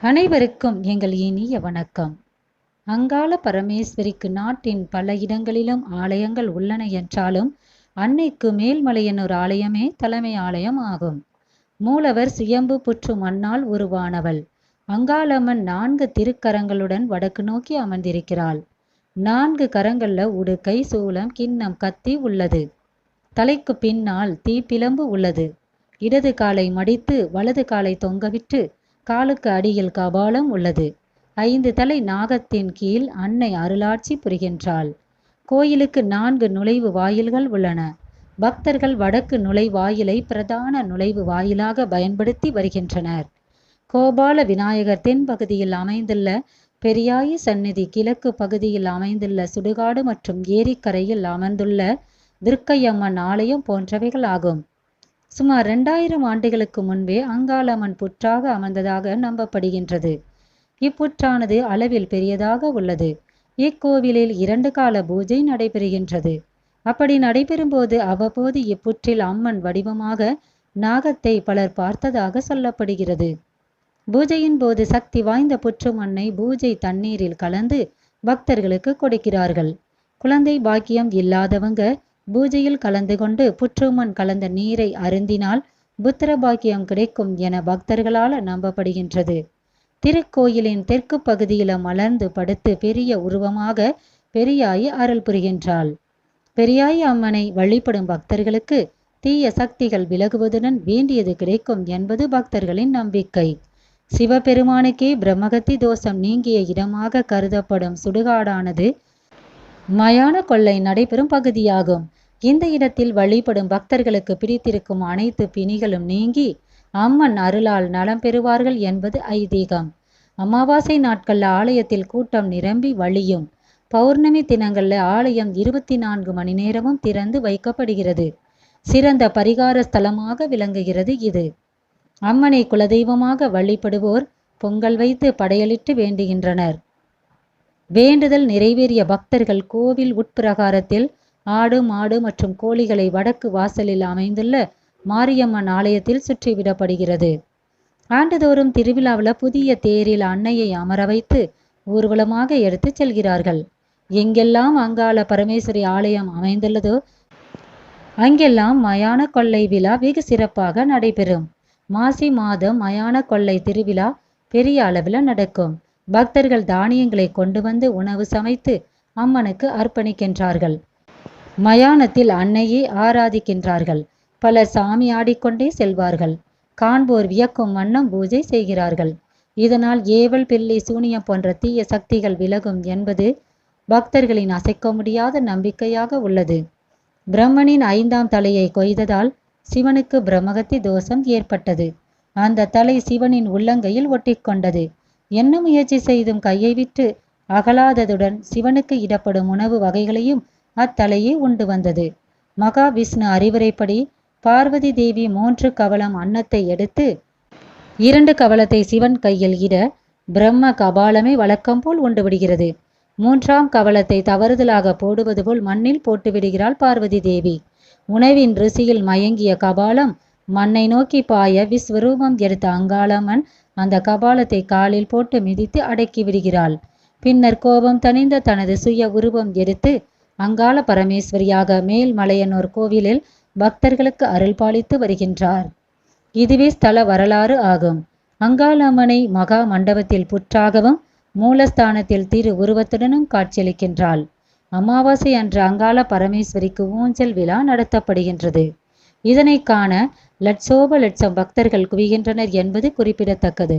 அனைவருக்கும் எங்கள் இனிய வணக்கம். அங்காள பரமேஸ்வரிக்கு நாட்டின் பல இடங்களிலும் ஆலயங்கள் உள்ளன என்றாலும் அன்னைக்கு மேல்மலையனூர் ஆலயமே தலைமை ஆலயம் ஆகும். மூலவர் சுயம்பு புற்று மண்ணால் உருவானவள். அங்காளம்மன் நான்கு திருக்கரங்களுடன் வடக்கு நோக்கி அமர்ந்திருக்கிறாள். நான்கு கரங்கள்ல உடுக்கை சூலம் கிண்ணம் கத்தி உள்ளது. தலைக்கு பின்னால் தீப்பிலம்பு உள்ளது. இடது காலை மடித்து வலது காலை தொங்கவிட்டு காலுக்கு அடியில் கபாலம் உள்ளது. ஐந்து தலை நாகத்தின் கீழ் அன்னை அருளாட்சி புரிகின்றாள். கோயிலுக்கு நான்கு நுழைவு வாயில்கள் உள்ளன. பக்தர்கள் வடக்கு நுழைவாயிலை பிரதான நுழைவு வாயிலாக பயன்படுத்தி வருகின்றனர். கோபால விநாயகர் தென்பகுதியில் அமைந்துள்ள பெரியாயி சந்நிதி கிழக்கு பகுதியில் அமைந்துள்ள சுடுகாடு மற்றும் ஏரிக்கரையில் அமர்ந்துள்ள திருக்கையம்மன் ஆலயம் போன்றவைகள் ஆகும் சுமார் இரண்டாயிரம் ஆண்டுகளுக்கு முன்பே அங்காளம்மன் புற்றாக அமர்ந்ததாக நம்பப்படுகின்றது. இப்புற்றானது அளவில் பெரியதாக உள்ளது. இக்கோவிலில் இரண்டு கால பூஜை நடைபெறுகின்றது. அப்படி நடைபெறும்போது அவ்வப்போது இப்புற்றில் அம்மன் வடிவமாக நாகத்தை பலர் பார்த்ததாக சொல்லப்படுகிறது. பூஜையின் போது சக்தி வாய்ந்த புற்று மண்ணை பூஜை தண்ணீரில் கலந்து பக்தர்களுக்கு கொடுக்கிறார்கள். குழந்தை பாக்கியம் இல்லாதவங்க பூஜையில் கலந்து கொண்டு புற்றுமன் கலந்த நீரை அருந்தினால் புத்திர பாக்கியம் கிடைக்கும் என பக்தர்களால் நம்பப்படுகின்றது. திருக்கோயிலின் தெற்கு பகுதியில மலர்ந்து படுத்து பெரிய உருவமாக பெரியாயி அருள் புரிகின்றாள். பெரியாயி அம்மனை வழிபடும் பக்தர்களுக்கு தீய சக்திகள் விலகுவதுடன் வேண்டியது கிடைக்கும் என்பது பக்தர்களின் நம்பிக்கை. சிவபெருமானுக்கே பிரம்மகத்தி தோஷம் நீங்கிய இடமாக கருதப்படும் சுடுகாடானது மயான கொள்ளை நடைபெறும் பகுதியாகும். இந்த இடத்தில் வழிபடும் பக்தர்களுக்கு பிடித்திருக்கும் அனைத்து பிணிகளும் நீங்கி அம்மன் அருளால் நலம் பெறுவார்கள் என்பது ஐதீகம். அமாவாசை நாட்கள்ல ஆலயத்தில் கூட்டம் நிரம்பி வழியும். பௌர்ணமி தினங்கள்ல ஆலயம் இருபத்தி நான்கு மணி நேரமும் திறந்து வைக்கப்படுகிறது. சிறந்த பரிகார ஸ்தலமாக விளங்குகிறது இது. அம்மனை குலதெய்வமாக வழிபடுவோர் பொங்கல் வைத்து படையலிட்டு வேண்டுகின்றனர். வேண்டுதல் நிறைவேறிய பக்தர்கள் கோவில் உட்பிரகாரத்தில் ஆடு மாடு மற்றும் கோழிகளை வடக்கு வாசலில் அமைந்துள்ள மாரியம்மன் ஆலயத்தில் சுற்றிவிடப்படுகிறது ஆண்டுதோறும் திருவிழாவில் புதிய தேரில் அன்னையை அமர வைத்து ஊர்வலமாக எடுத்துச் செல்கிறார்கள். எங்கெல்லாம் அங்காள பரமேஸ்வரி ஆலயம் அமைந்துள்ளதோ அங்கெல்லாம் மயான கொள்ளை விழா வெகு சிறப்பாக நடைபெறும். மாசி மாதம் மயான கொள்ளை திருவிழா பெரிய அளவில் நடக்கும். பக்தர்கள் தானியங்களை கொண்டு வந்து உணவு சமைத்து அம்மனுக்கு அர்ப்பணிக்கின்றார்கள். மயானத்தில் அன்னையை ஆராதிக்கின்றார்கள். பலர் சாமி ஆடிக்கொண்டே செல்வார்கள். காண்போர் வியக்கும் வண்ணம் பூஜை செய்கிறார்கள். இதனால் ஏவல் பிள்ளை சூனியம் போன்ற தீய சக்திகள் விலகும் என்பது பக்தர்களின் அசைக்க முடியாத நம்பிக்கையாக உள்ளது. பிரம்மனின் ஐந்தாம் தலையை கொய்ததால் சிவனுக்கு பிரம்மகத்தி தோஷம் ஏற்பட்டது. அந்த தலை சிவனின் உள்ளங்கையில் ஒட்டிக்கொண்டது. என்ன முயற்சி செய்தும் கையை விட்டு அகலாததுடன் சிவனுக்கு இடப்படும் உணவு வகைகளையும் அத்தலையே உண்டு வந்தது. மகாவிஷ்ணு அறிவுரைப்படி பார்வதி தேவி மூன்று கவலம் அன்னத்தை எடுத்து இரண்டு கவலத்தை சிவன் கையில் இட பிரம்ம கபாலமே வழக்கம் போல் உண்டு விடுகிறது. மூன்றாம் கவலத்தை தவறுதலாக போடுவது போல் மண்ணில் போட்டு விடுகிறாள் பார்வதி தேவி. உணவின் ருசியில் மயங்கிய கபாலம் மண்ணை நோக்கி பாய விஸ்வரூபம் எடுத்த அங்காளம்மன் அந்த கபாலத்தை காலில் போட்டு மிதித்து அடக்கி விடுகிறாள். பின்னர் கோபம் தணிந்த தனது சுய உருவம் எடுத்து அங்காள பரமேஸ்வரியாக மேல்மலையனூர் கோவிலில் பக்தர்களுக்கு அருள் பாலித்து வருகின்றார். இதுவே ஸ்தல வரலாறு ஆகும். அங்காளம்மனை மகா மண்டபத்தில் புற்றாகவும் மூலஸ்தானத்தில் திரு உருவத்துடனும் காட்சியளிக்கின்றாள். அமாவாசை அன்று அங்காள பரமேஸ்வரிக்கு ஊஞ்சல் விழா நடத்தப்படுகின்றது. இதனை காண லட்சோப லட்சம் பக்தர்கள் குவிகின்றனர் என்பது குறிப்பிடத்தக்கது.